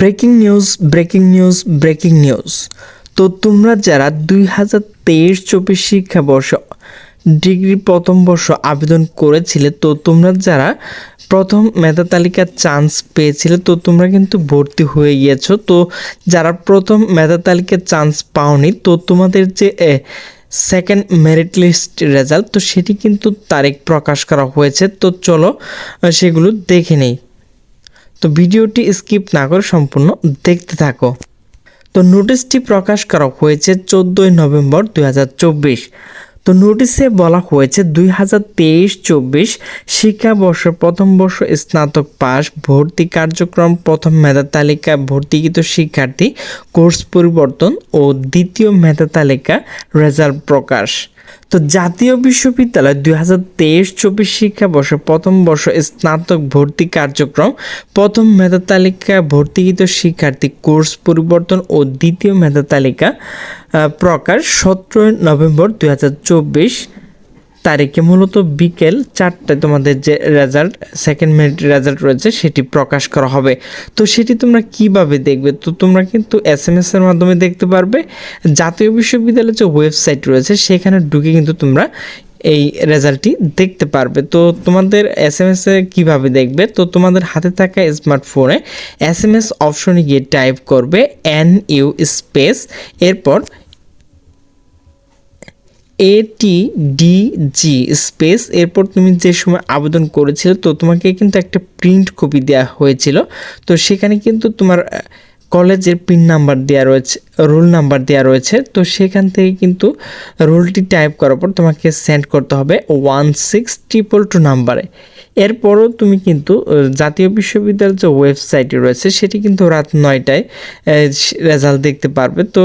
Breaking news breaking news breaking news. তো তোমরা যারা দুই হাজার তেইশ চব্বিশ শিক্ষাবর্ষ ডিগ্রি প্রথম বর্ষ আবেদন করেছিলে, তো তোমরা যারা প্রথম মেধা তালিকার চান্স পেয়েছিলে, তো তোমরা কিন্তু ভর্তি হয়ে গিয়েছো। তো যারা প্রথম মেধা তালিকার চান্স পাওনি, তো তোমাদের যে সেকেন্ড মেরিট লিস্ট রেজাল্ট তো সেটি কিন্তু তারিখ প্রকাশ করা হয়েছে। তো চলো সেগুলো দেখে নেই। তো ভিডিওটি স্কিপ না করে সম্পূর্ণ দেখতে থাকো। তো নোটিশটি প্রকাশ করা হয়েছে চোদ্দোই নভেম্বর দুই হাজার চব্বিশ। তো নোটিশে বলা হয়েছে দুই হাজার তেইশ চব্বিশ শিক্ষাবর্ষ প্রথম বর্ষ স্নাতক পাস ভর্তি কার্যক্রম, প্রথম মেধা তালিকা, ভর্তিকৃত শিক্ষার্থী, কোর্স পরিবর্তন ও দ্বিতীয় মেধা তালিকা রেজাল্ট প্রকাশ। তো জাতীয় বিশ্ববিদ্যালয় দুই হাজার তেইশ চব্বিশ শিক্ষাবর্ষ প্রথম বর্ষ স্নাতক ভর্তি কার্যক্রম, প্রথম মেধা তালিকা ভর্তিকৃত শিক্ষার্থী কোর্স পরিবর্তন ও দ্বিতীয় মেধা তালিকা প্রকাশ সতেরোই নভেম্বর দুই হাজার চব্বিশ। তারিখে মূলত বিকেল চারটায় তোমাদের যে রেজাল্ট সেকেন্ড মিনিট রেজাল্ট রয়েছে সেটি প্রকাশ করা হবে। তো সেটি তোমরা কীভাবে দেখবে? তো তোমরা কিন্তু এস এম এসের মাধ্যমে দেখতে পারবে। জাতীয় বিশ্ববিদ্যালয়ের যে ওয়েবসাইট রয়েছে, সেখানে ঢুকে কিন্তু তোমরা এই রেজাল্টটি দেখতে পারবে। তো তোমাদের এস এম এসে কীভাবে দেখবে? তো তোমাদের হাতে থাকা স্মার্টফোনে এস এম এস অপশনে গিয়ে টাইপ করবে এন ইউ স্পেস এরপর এটি ডি জি স্পেস এরপর তুমি যে সময় আবেদন করেছিলে, তো তোমাকে কিন্তু একটা প্রিন্ট কপি দেওয়া হয়েছিল। তো সেখানে কিন্তু তোমার কলেজের পিন নাম্বার দেওয়া রয়েছে রোল নাম্বার দেওয়া রয়েছে। তো সেখান থেকে কিন্তু রোলটি টাইপ করার পর তোমাকে সেন্ড করতে হবে ওয়ান সিক্স ট্রিপল টু নাম্বারে এরপরও তুমি কিন্তু জাতীয় বিশ্ববিদ্যালয়ের যে ওয়েবসাইটটি রয়েছে, সেটি কিন্তু রাত নয়টায় রেজাল্ট দেখতে পারবে। তো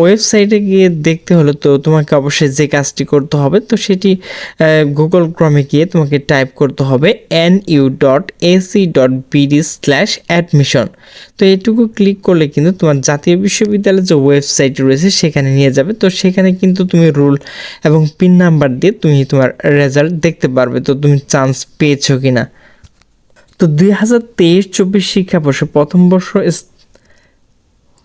ওয়েবসাইটে গিয়ে দেখতে হলে তো তোমাকে অবশ্যই যে কাজটি করতে হবে, তো সেটি গুগল ক্রমে গিয়ে তোমাকে টাইপ করতে হবে N U dot AC dot BD slash admission তো এটুকু ক্লিক করলে কিন্তু তোমার জাতীয় বিশ্ববিদ্যালয়ের যে ওয়েবসাইট রয়েছে সেখানে নিয়ে যাবে, তো সেখানে কিন্তু তুমি রুল এবং পিন নাম্বার দিয়ে তুমি তোমার রেজাল্ট দেখতে পারবে, তো তুমি চান্স পেয়েছ কি না তো দুই হাজার তেইশ চব্বিশ শিক্ষাবর্ষ প্রথম বর্ষ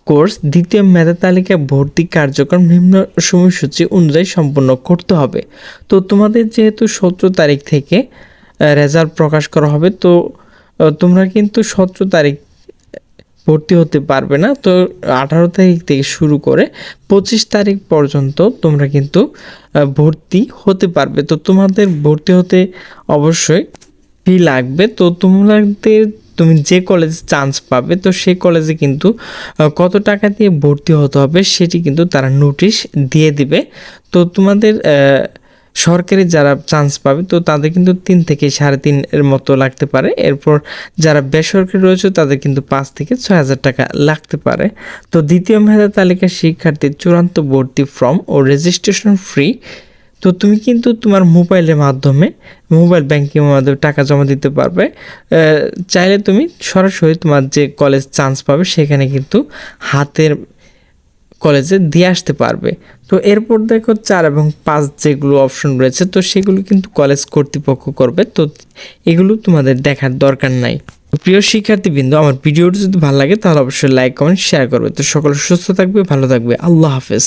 কোর্স দ্বিতীয় মেধা তালিকায় ভর্তি কার্যক্রম নিম্ন সময়সূচি অনুযায়ী সম্পন্ন করতে হবে। তো তোমাদের যেহেতু সতেরো তারিখ থেকে রেজাল্ট প্রকাশ করা হবে, তো তোমরা কিন্তু সতেরো তারিখ ভর্তি হতে পারবে না। তো আঠারো তারিখ থেকে শুরু করে পঁচিশ তারিখ পর্যন্ত তোমরা কিন্তু ভর্তি হতে পারবে। তো তোমাদের ভর্তি হতে অবশ্যই ফি লাগবে। তো তোমাদের তুমি যে কলেজে চান্স পাবে, তো সেই কলেজে কিন্তু কত টাকা দিয়ে ভর্তি হতে হবে সেটি কিন্তু তারা নোটিশ দিয়ে দিবে। তো তোমাদের সরকারি যারা চান্স পাবে, তো তাদের কিন্তু তিন থেকে সাড়ে তিন এর মতো লাগতে পারে। এরপর যারা বেসরকারি রয়েছে, তাদের কিন্তু পাঁচ থেকে ছয় হাজার টাকা লাগতে পারে। তো দ্বিতীয় মেধা তালিকার শিক্ষার্থীর চূড়ান্ত ভর্তি ফর্ম ও রেজিস্ট্রেশন ফ্রি তো তুমি কিন্তু তোমার মোবাইলের মাধ্যমে মোবাইল ব্যাংকিংয়ের মাধ্যমে টাকা জমা দিতে পারবে। চাইলে তুমি সরাসরি তোমার যে কলেজ চান্স পাবে সেখানে কিন্তু হাতের কলেজে দিয়ে আসতে পারবে। তো এরপর দেখো চার এবং পাঁচ যেগুলো অপশন রয়েছে, তো সেগুলো কিন্তু কলেজ কর্তৃপক্ষ করবে। তো এগুলো তোমাদের দেখার দরকার নাই। প্রিয় শিক্ষার্থীবৃন্দ, আমার ভিডিওটি যদি ভালো লাগে তাহলে অবশ্যই লাইক কমেন্ট শেয়ার করবে। তো সকলে সুস্থ থাকবে, ভালো থাকবে। আল্লাহ হাফেজ।